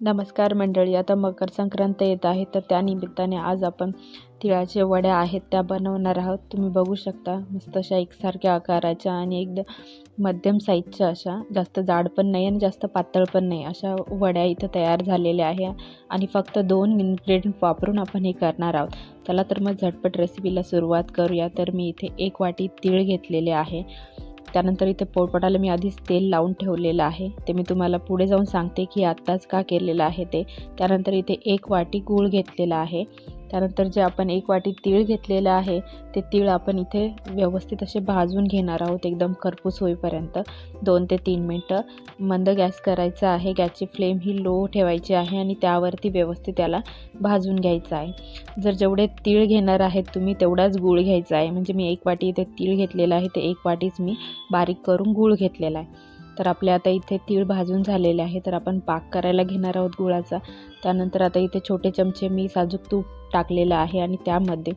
नमस्कार मंडळी आता मकर संक्रांत येत आहे तर त्यानिमित्ताने आज आपण तिळाच्या वड्या आहेत त्या बनवणार आहोत. तुम्ही बघू शकता मस्त अशा एकसारख्या आकाराच्या आणि एकदम मध्यम साईजच्या अशा. जास्त जाड पण नाही आणि जास्त पातळ पण नाही. अशा वड्या इथं तयार झालेल्या आहे आणि फक्त दोन इन्ग्रेडियंट वापरून आपण हे करणार आहोत. चला तर मग झटपट रेसिपीला सुरुवात करूया. तर मी इथे एक वाटी तीळ घेतलेले आहे. त्यानंतर इथे पोळपटाला मी आधीच तेल लावून ठेवलेलं आहे. ते मी तुम्हाला पुढे जाऊन सांगते की आत्ताच का केलेलं आहे ते. त्यानंतर इथे एक वाटी गूळ घेतलेला आहे. त्यानंतर जे आपण एक वाटी तीळ घेतलेलं आहे ते तीळ आपण इथे व्यवस्थित असे भाजून घेणार आहोत एकदम खरपूस होईपर्यंत. दोन ते तीन मिनटं. मंद गॅस करायचा आहे. गॅसची फ्लेम ही लो ठेवायची आहे आणि त्यावरती व्यवस्थित त्याला भाजून घ्यायचं आहे. जर जेवढे तीळ घेणार आहेत तुम्ही तेवढाच गूळ घ्यायचा आहे. म्हणजे मी एक वाटी इथे तीळ घेतलेलं आहे ते एक वाटीच मी बारीक करून गूळ घेतलेला आहे. तर आपले आता इथे तीळ भाजून झालेले आहे. तर आपण पाक करायला घेणार आहोत गुळाचा. त्यानंतर आता इथे छोटे चमचे मी साजूक तूप टाकलेलं आहे आणि त्यामध्ये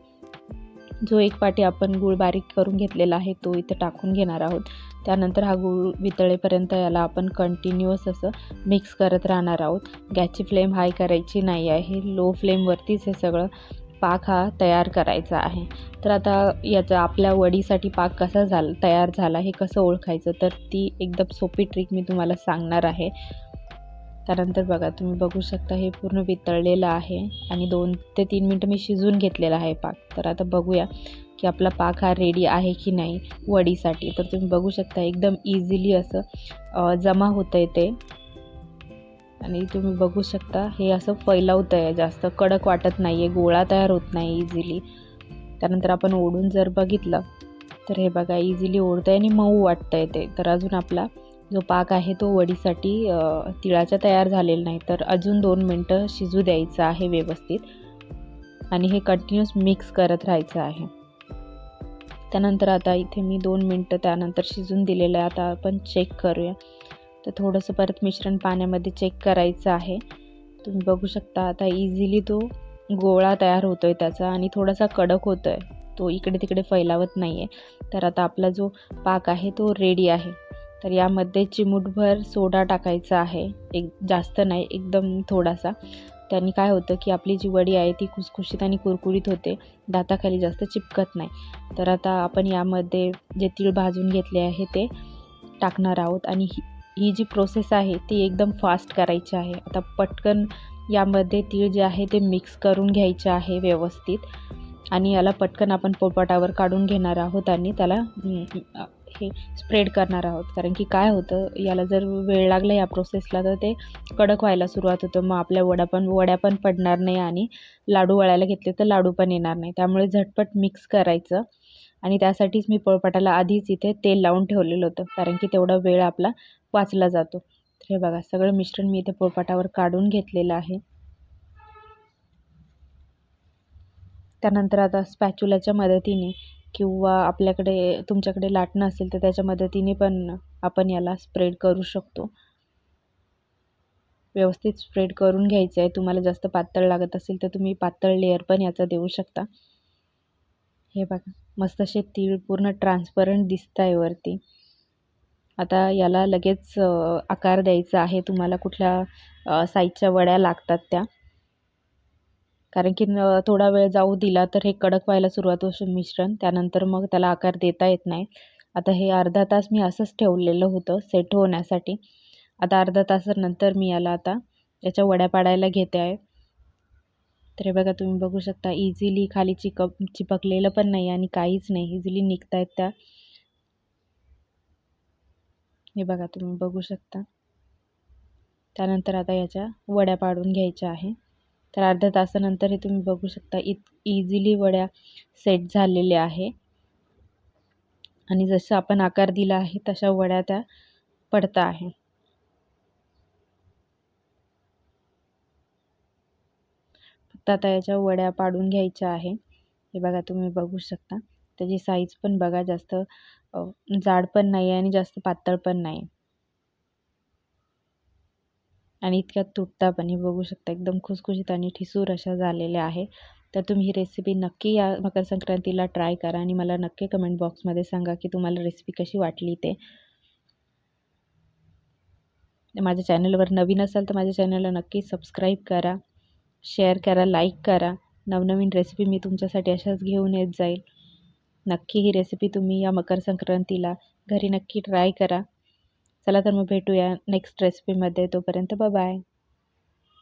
जो एक पाटी आपण गूळ बारीक करून घेतलेला आहे तो इथे टाकून घेणार आहोत. त्यानंतर हा गूळ वितळेपर्यंत याला आपण कंटिन्युअस असं मिक्स करत राहणार आहोत. गॅसची फ्लेम हाय करायची नाही आहे. लो फ्लेमवरतीच हे सगळं पाक हा तयार करायचा आहे. तर आता याचा आपल्या वडीसाठी पाक कसा झाला तयार झाला हे कसं ओळखायचं? तर ती एकदम सोपी ट्रिक मी तुम्हाला सांगणार आहे. त्यानंतर बघा तुम्ही बघू शकता हे पूर्ण वितळलेलं आहे आणि दोन ते तीन मिनटं मी शिजून घेतलेला आहे पाक. तर आता बघूया की आपला पाक हा रेडी आहे की नाही वडीसाठी. तर तुम्ही बघू शकता एकदम इझिली असं जमा होतं आहे ते. आणि तुम्ही बघू शकता हे असं फैलावतं आहे जास्त कडक वाटत नाही आहे गोळा तयार होत नाही इझिली त्यानंतर आपण ओढून जर बघितलं तर हे बघा इझिली ओढतं आहे आणि मऊ वाटतं आहे ते. तर अजून आपला जो पाक आहे तो वडीसाठी तिळाचा तयार झालेला नाही तर अजून दोन मिनटं शिजू द्यायचं आहे व्यवस्थित. आणि हे कंटिन्यूस मिक्स करत राहायचं आहे. त्यानंतर आता इथे मी दोन मिनटं त्यानंतर शिजून दिलेलं आहे. आता आपण चेक करूया. तर थोडंसं परत मिश्रण पाण्यामध्ये चेक करायचं आहे. तुम्ही बघू शकता आता इझिली तो गोळा तयार होतो आहे त्याचा आणि थोडासा कडक होतो आहे तो इकडे तिकडे फैलावत नाही आहे तर आता आपला जो पाक आहे तो रेडी आहे. तर यामध्ये चिमूटभर सोडा टाकायचा आहे. एक जास्त नाही एकदम थोडासा. त्यांनी काय होतं की आपली जी वडी आहे ती खुसखुशीत आणि कुरकुरीत होते. दाताखाली जास्त चिपकत नाही. तर आता आपण यामध्ये जे तीळ भाजून घेतले आहे ते टाकणार आहोत. आणि ही ही जी प्रोसेस आहे ती एकदम फास्ट करायची आहे. आता पटकन यामध्ये तीळ जे आहे ते मिक्स करून घ्यायचे आहे व्यवस्थित. आणि याला पटकन आपण पोपटावर काढून घेणार आहोत आणि त्याला हे स्प्रेड करणार आहोत. कारण की काय होतं याला जर वेळ लागला या प्रोसेसला तर ते कडक व्हायला सुरुवात होतं. मग आपल्या वड्या पण वड्या पण पडणार नाही आणि लाडू वळायला घेतले तर लाडू पण येणार नाही. त्यामुळे झटपट मिक्स करायचं. आणि त्यासाठीच मी पोळपाटाला आधीच इथे तेल लावून ठेवलेलं होतं. कारण की तेवढा वेळ आपला वाचला जातो. तर हे बघा सगळं मिश्रण मी इथे पोळपाटावर काढून घेतलेलं आहे. त्यानंतर आता स्पॅच्युलाच्या मदतीने किंवा आपल्याकडे तुमच्याकडे लाटणं असेल तर त्याच्या मदतीने पण आपण याला स्प्रेड करू शकतो. व्यवस्थित स्प्रेड करून घ्यायचं आहे तुम्हाला जास्त पातळ लागत असेल तर तुम्ही पातळ लेअर पण याचा देऊ शकता. हे बघा मस्त असे तीळ पूर्ण ट्रान्सपरंट दिसत आहे वरती. आता याला लगेच आकार द्यायचा आहे. तुम्हाला कुठल्या साईजच्या वड्या लागतात त्या. कारण की थोडा वेळ जाऊ दिला तर हे कडक व्हायला सुरुवात होते मिश्रण. त्यानंतर मग त्याला आकार देता येत नाही. आता हे अर्धा तास मी असंच ठेवलेलं होतं सेट होण्यासाठी. आता अर्धा तासानंतर मी याला आता याच्या वड्या पाडायला घेते आहे. तर हे बघा तुम्ही बघू शकता इझिली खाली चिकप चिपकलेलं पण नाही आणि काहीच नाही. इझिली निघत आहेत त्या. हे बघा तुम्ही बघू शकता. त्यानंतर आता याच्या वड्या पाडून घ्यायच्या आहे. तर अर्ध्या तासानंतर हे तुम्ही बघू शकता इत इझिली वड्या सेट झालेल्या आहे. आणि जसं आपण आकार दिला आहे तशा वड्या त्या पडता आहे. फक्त आता याच्या वड्या पाडून घ्यायच्या आहे. हे बघा तुम्ही बघू शकता. त्याची साईज पण बघा जास्त जाड पण नाही आहे आणि जास्त पातळ पण नाही आणि इतक्या तुटता पण हे बघू शकता एकदम खुसखुशीत आणि ठिसूर अशा झालेल्या आहे. तर तुम्ही ही रेसिपी नक्की या मकर संक्रांतीला ट्राय करा आणि मला नक्की कमेंट बॉक्समध्ये सांगा की तुम्हाला रेसिपी कशी वाटली ते. माझ्या चॅनलवर नवीन असाल तर माझ्या चॅनलला नक्की सबस्क्राईब करा शेअर करा लाईक करा. नवनवीन रेसिपी मी तुमच्यासाठी अशाच घेऊन येत जाईल. नक्की ही रेसिपी तुम्ही या मकर संक्रांतीला घरी नक्की ट्राय करा. चला तर मग भेटूया नेक्स्ट रेसिपीमध्ये तोपर्यंत बाय